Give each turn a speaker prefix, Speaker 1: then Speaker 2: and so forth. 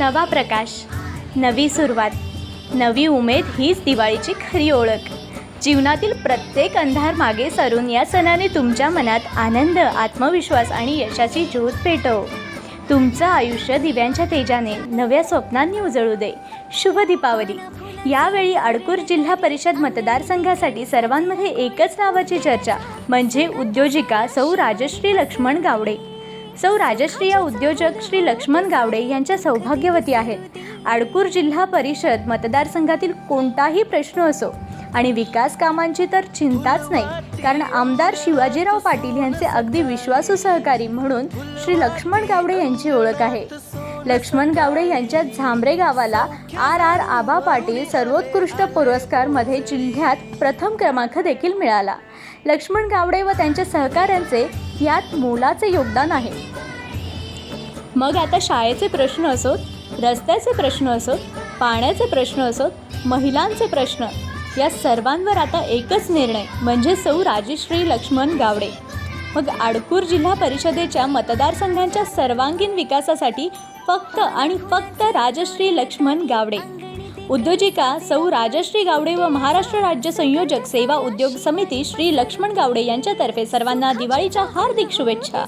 Speaker 1: नवा प्रकाश. नवी सुरुवात. नवी उमेद हीच दिवाळीची खरी ओळख. जीवनातील प्रत्येक अंधार मागे सरून या सणाने तुमच्या मनात आनंद आत्मविश्वास आणि यशाची ज्योत पेटव तुमचं आयुष्य दिव्यांच्या तेजाने नव्या स्वप्नांनी उजळू दे. शुभ दीपावली. यावेळी आडकूर जिल्हा परिषद मतदारसंघासाठी सर्वांमध्ये एकच नावाची चर्चा म्हणजे उद्योजिका सौ राजश्री लक्ष्मण गावडे. सौ राजश्री या उद्योजक श्री लक्ष्मण गावडे यांच्या सौभाग्यवती आहेत आडकूर जिल्हा परिषद मतदारसंघातील कोणताही प्रश्न असो आणि विकास कामांची तर चिंताच नाही कारण आमदार शिवाजीराव पाटील यांचे अगदी विश्वासू सहकारी म्हणून श्री लक्ष्मण गावडे यांची ओळख आहे. लक्ष्मण गावडे यांच्या झांबरे गावाला आर आर आबा पाटील सर्वोत्कृष्ट पुरस्कारमध्ये जिल्ह्यात प्रथम क्रमांक देखील मिळाला. लक्ष्मण गावडे व त्यांच्या सहकाऱ्यांचे यात मोलाचे योगदान आहे. मग आता शाळेचे प्रश्न असोत रस्त्याचे प्रश्न असोत पाण्याचे प्रश्न असोत महिलांचे प्रश्न या सर्वांवर आता एकच निर्णय म्हणजे सौ राजश्री लक्ष्मण गावडे. मग आडकूर जिल्हा परिषदेच्या मतदारसंघांच्या सर्वांगीण विकासासाठी फक्त आणि फक्त राजश्री लक्ष्मण गावडे. उद्योजिका सौ राजश्री गावडे व महाराष्ट्र राज्य संयोजक सेवा उद्योग समिती श्री लक्ष्मण गावडे यांच्यातर्फे सर्वांना दिवाळीच्या हार्दिक शुभेच्छा.